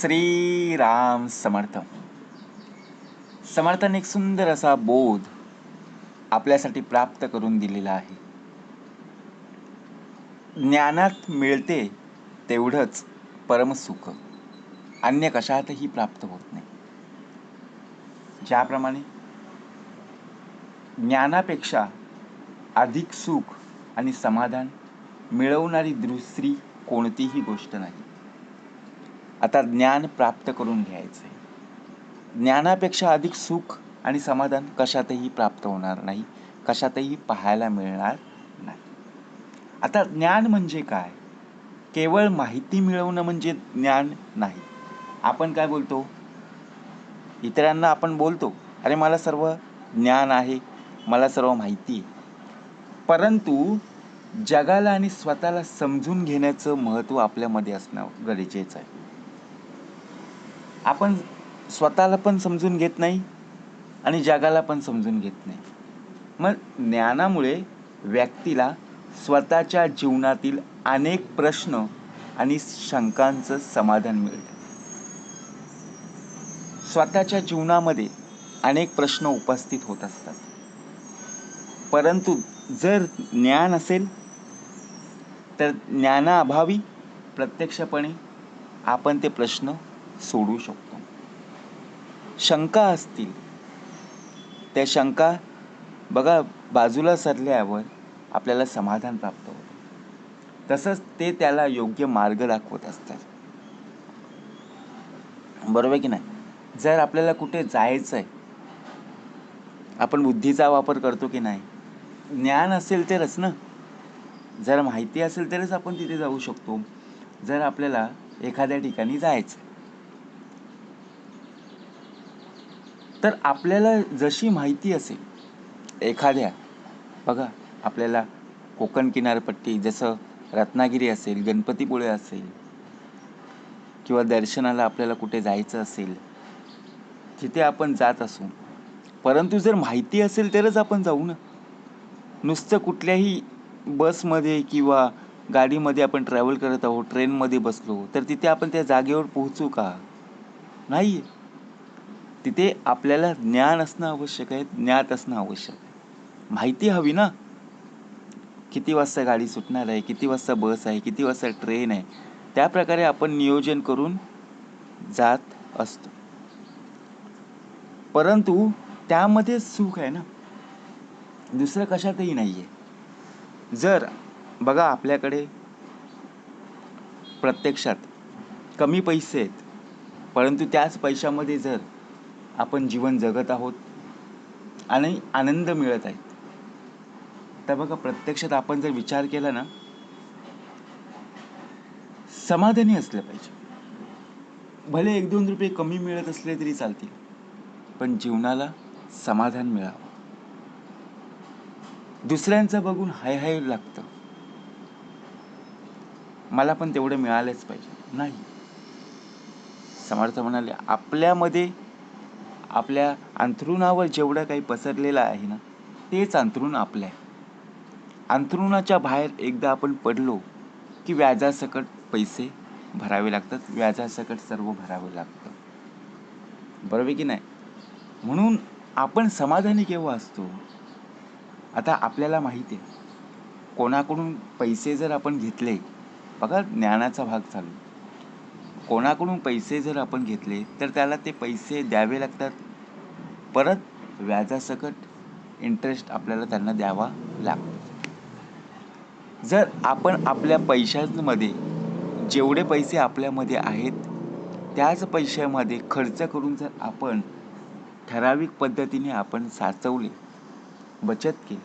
श्रीराम समर्थ. समर्थाने एक सुंदर असा बोध आपल्यासाठी प्राप्त करून दिलेला आहे. ज्ञानात मिळते तेवढंच परमसुख. अन्य कशातही प्राप्त होत नाही. ज्याप्रमाणे ज्ञानापेक्षा अधिक सुख आणि समाधान मिळवणारी दुसरी कोणतीही गोष्ट नाही. आता ज्ञान प्राप्त करून घ्यायचे ज्ञानापेक्षा अधिक सुख आणि समाधान कशातही प्राप्त होणार नाही कशातही पाहायला मिळणार नाही. आता ज्ञान म्हणजे काय? केवळ माहिती मिळवणं म्हणजे ज्ञान नाही. आपण काय बोलतो? इतरांना आपण बोलतो अरे मला सर्व ज्ञान आहे मला सर्व माहिती आहे. परंतु जगाला आणि स्वतःला समजून घेण्याचं महत्त्व आपल्यामध्ये असणं गरजेचं आहे. आपण स्वतःला पण समजून घेत नाही आणि जगाला पण समजून घेत नाही. मग ज्ञानामुळे व्यक्तीला स्वतःच्या जीवनातील अनेक प्रश्न आणि शंकांचं समाधान मिळतं. स्वतःच्या जीवनामध्ये अनेक प्रश्न उपस्थित होत असतात. परंतु जर ज्ञान असेल तर ज्ञानाअभावी प्रत्यक्षपणे आपण ते प्रश्न सोडू शकतो. शंका असतील. त्या शंका बघा बाजूला सरल्यावर आपल्याला समाधान प्राप्त होतं. तसंच ते त्याला योग्य मार्ग दाखवत असतात. बरोबर की नाही? जर आपल्याला कुठे जायचं आहे आपण बुद्धीचा वापर करतो की नाही? ज्ञान असेल तरच ना? जर माहिती असेल तरच आपण तिथे जाऊ शकतो. जर आपल्याला एखाद्या ठिकाणी जायचं तर आपल्याला जशी माहिती असेल एखाद्या बघा आपल्याला कोकण किनारपट्टी जसं रत्नागिरी असेल गणपतीपुळे असेल किंवा दर्शनाला आपल्याला कुठे जायचं असेल तिथे आपण जात असू. परंतु जर माहिती असेल तरच आपण जाऊ ना. नुसतं कुठल्याही बसमध्ये किंवा गाडीमध्ये आपण ट्रॅव्हल करत आहोत ट्रेनमध्ये बसलो तर तिथे आपण त्या जागेवर पोहोचू का? नाही तिथे आपल्याला ज्ञान असणं आवश्यक आहे ज्ञात असणं आवश्यक आहे. माहिती हवी ना? किती वाजता गाडी सुटणार आहे किती वाजता बस आहे किती वाजता ट्रेन आहे त्या प्रकारे आपण नियोजन करून जात असतो. परंतु त्यामध्ये सुख आहे ना? दुसरं कशातही नाही आहे जर बघा आपल्याकडे प्रत्यक्षात कमी पैसे आहेत परंतु त्याच पैशामध्ये जर आपण जीवन जगत आहोत आणि आनंद मिळत आहेत तर बघा प्रत्यक्षात आपण जर विचार केला ना समाधानी असलं पाहिजे. भले एक दोन रुपये कमी मिळत असले तरी चालतील पण जीवनाला समाधान मिळावं. दुसऱ्यांचं बघून हाय हाय लागतं. मला पण तेवढं मिळालंच पाहिजे. नाही. समर्थ म्हणाले आपल्यामध्ये आपल्या अंथरुणावर जेवढं काही पसरलेलं आहे ना तेच अंथरुण आपलं आहे अंथरुणाच्या बाहेर एकदा आपण पडलो की व्याजासकट पैसे भरावे लागतात व्याजासकट सर्व भरावं लागतं. बरोबर की नाही? म्हणून आपण समाधानी केव्हा असतो? आता आपल्याला माहिती आहे कोणाकडून पैसे जर आपण घेतले बघा ज्ञानाचा भाग चालू. कोणाकडून पैसे जर आपण घेतले तर त्याला ते पैसे द्यावे लागतात. परत व्याजासकट इंटरेस्ट आपल्याला त्यांना द्यावा लागतो. जर आपण आपल्या पैशांमध्ये जेवढे पैसे आपल्यामध्ये आहेत त्याच पैशामध्ये खर्च करून जर आपण ठराविक पद्धतीने आपण साचवले बचत केली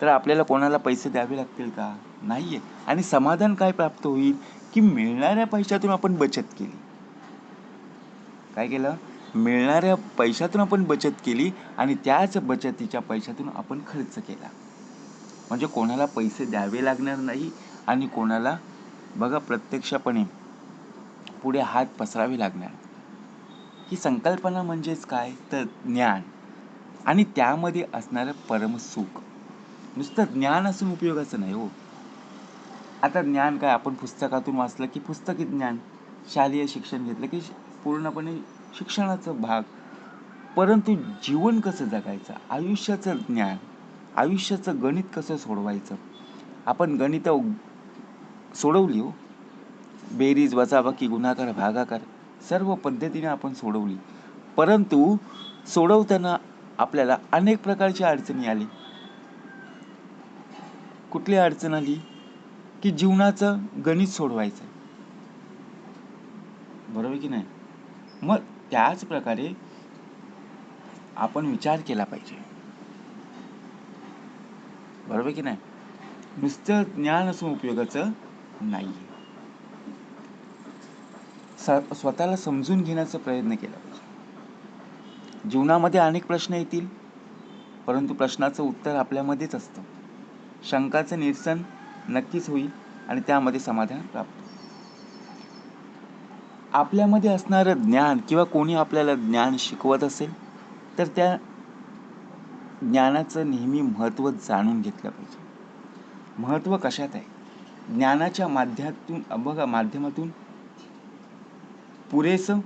तर आपल्याला कोणाला पैसे द्यावे लागतील का? नाही आहे आणि समाधान काय प्राप्त होईल? की मिळणाऱ्या पैशातून आपण बचत केली. काय केलं? मिळणाऱ्या पैशातून आपण बचत केली आणि त्याच बचतीच्या पैशातून आपण खर्च केला. म्हणजे कोणाला पैसे द्यावे लागणार नाही आणि कोणाला बघा प्रत्यक्षपणे पुढे हात पसरावे लागणार. ही संकल्पना म्हणजेच काय? तर ज्ञान. आणि त्यामध्ये असणारं परमसुख नुसतं ज्ञान असून उपयोगाचं नाही हो. आता ज्ञान काय? आपण पुस्तकातून वाचलं की पुस्तकी ज्ञान शालेय शिक्षण घेतलं की पूर्णपणे शिक्षणाचं भाग. परंतु जीवन कसं जगायचं? आयुष्याचं ज्ञान आयुष्याचं गणित कसं सोडवायचं? आपण गणित सोडवली हो. बेरीज वजाबाकी गुणाकार भागाकार सर्व पद्धतीने आपण सोडवली. परंतु सोडवताना आपल्याला अनेक प्रकारची अडचणी आली. कुठली अडचण आली? की जीवनाचं गणित सोडवायचं बरोबर की नाही? मग त्याच प्रकारे आपण विचार केला पाहिजे. बरोबर की नाही? नुसतं ज्ञान असून उपयोगाचं नाही स्वतःला समजून घेण्याचा प्रयत्न केला पाहिजे. जीवनामध्ये अनेक प्रश्न येतील परंतु प्रश्नाचं उत्तर आपल्यामध्येच असतं. शंकाचं निरसन नक्कीच होईल आणि त्यामध्ये समाधान प्राप्त आपल्यामध्ये असणारं ज्ञान किंवा कोणी आपल्याला ज्ञान शिकवत असेल तर त्या ज्ञानाचं नेहमी महत्त्व जाणून घेतलं पाहिजे. महत्त्व कशात आहे? ज्ञानाच्या माध्यमातून बघा माध्यमातून पुरेसं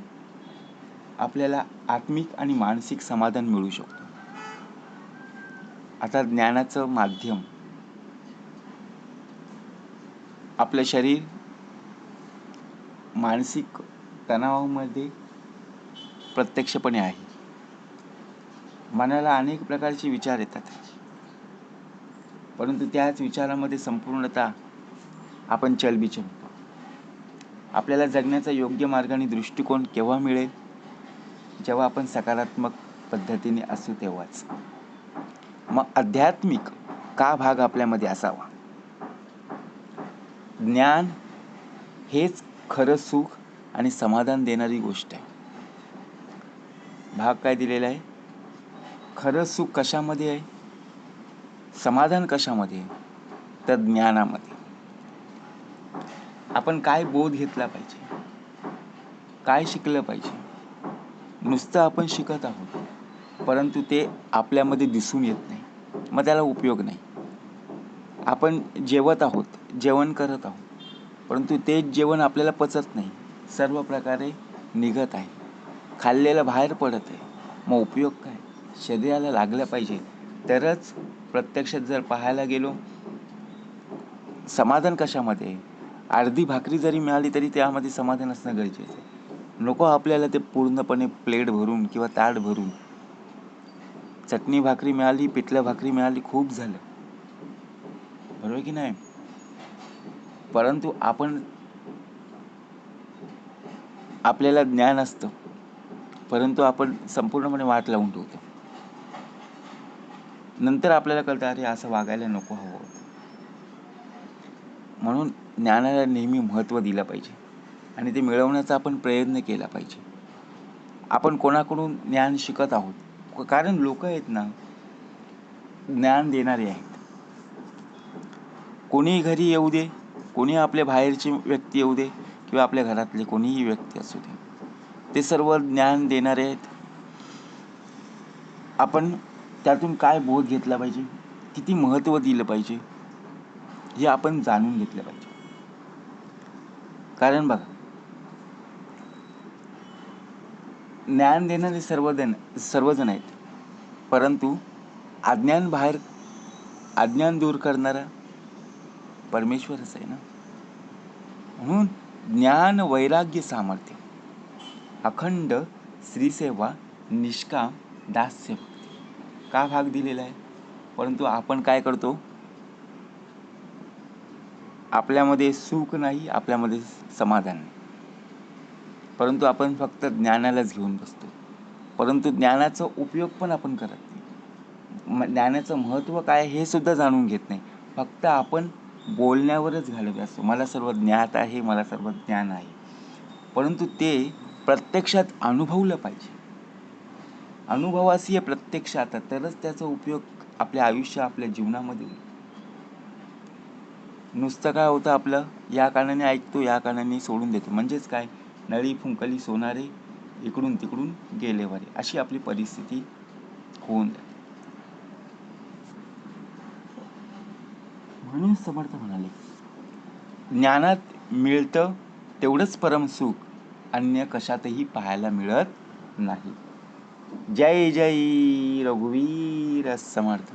आपल्याला आत्मिक आणि मानसिक समाधान मिळू शकतो. आता ज्ञानाचं माध्यम आपलं शरीर मानसिक तणावामध्ये प्रत्यक्षपणे आहे. मनाला अनेक प्रकारचे विचार येतात. परंतु त्याच विचारामध्ये संपूर्णतः आपण चलबिचल होतो. आपल्याला जगण्याचा योग्य मार्ग आणि दृष्टिकोन केव्हा मिळेल? जेव्हा आपण सकारात्मक पद्धतीने असू तेव्हाच. मग आध्यात्मिक का भाग आपल्यामध्ये असावा? ज्ञान हेच खरं सुख आणि समाधान देणारी गोष्ट आहे. भाग काय दिलेला आहे? खरं सुख कशामध्ये आहे? समाधान कशामध्ये आहे? तर ज्ञानामध्ये. आपण काय बोध घेतला पाहिजे? काय शिकलं पाहिजे? नुसतं आपण शिकत आहोत परंतु ते आपल्यामध्ये दिसून येत नाही. मग त्याला उपयोग नाही. आपण जेवत आहोत जेवण करत आहोत परंतु ते जेवण आपल्याला पचत नाही. सर्व प्रकारे निघत आहे. खाल्लेलं बाहेर पडत आहे. मग उपयोग काय? शरीराला लागलं पाहिजे. तरच प्रत्यक्षात जर पाहायला गेलो समाधान कशामध्ये? अर्धी भाकरी जरी मिळाली तरी त्यामध्ये समाधान असणं गरजेचं आहे. नको आपल्याला ते पूर्णपणे प्लेट भरून किंवा ताट भरून. चटणी भाकरी मिळाली पिठलं भाकरी मिळाली खूप झालं. बरोबर की नाही. परंतु आपण आपल्याला ज्ञान असतं. परंतु आपण संपूर्णपणे वाट लावून ठेवतो. नंतर आपल्याला कळतं अरे असं वागायला नको हवं होतं. म्हणून ज्ञानाला नेहमी महत्त्व दिलं पाहिजे. आणि ते मिळवण्याचा आपण प्रयत्न केला पाहिजे. आपण कोणाकडून ज्ञान शिकत आहोत? कारण लोक आहेत ना ज्ञान देणारे आहेत. कोणीही घरी येऊ दे कोणी आपल्या बाहेरची व्यक्ती येऊ दे किंवा आपल्या घरातले कोणीही व्यक्ती असू दे. ते सर्व ज्ञान देणारे आहेत. आपण त्यातून काय बोध घेतला पाहिजे? किती महत्त्व दिलं पाहिजे? हे आपण जाणून घेतलं पाहिजे. कारण बघा ज्ञान देणारे सर्वजण सर्वजण आहेत. परंतु अज्ञान बाहेर अज्ञान दूर करणारा परमेश्वरच आहे ना? म्हणून ज्ञान वैराग्य सामर्थ्य अखंड स्त्रीसेवा निष्काम दास्य का भाग दिलेला आहे? परंतु आपण काय करतो? आपल्यामध्ये सुख नाही आपल्यामध्ये समाधान नाही. परंतु आपण फक्त ज्ञानालाच घेऊन बसतो. परंतु ज्ञानाचा उपयोग पण आपण करत नाही. ज्ञानाचं महत्त्व काय हे सुद्धा जाणून घेत नाही. फक्त आपण बोलण्यावरच घालत असतो. मला सर्व ज्ञात आहे मला सर्व ज्ञान आहे. परंतु ते प्रत्यक्षात अनुभवलं पाहिजे. अनुभवासी प्रत्यक्षात तरच त्याचा उपयोग आपल्या आयुष्य आपल्या जीवनामध्ये होईल. नुसतं काय होतं आपलं? या कारणाने ऐकतो या कारणाने सोडून देतो. म्हणजेच काय? नळी फुंकली सोनारे इकडून तिकडून गेले वारे अशी आपली परिस्थिती होऊन जाते. म्हणून समर्थ म्हणाले. ज्ञानात मिळतं तेवढंच परम सुख अन्य कशातही पाहायला मिळत नाही. जय जय रघुवीर समर्थ.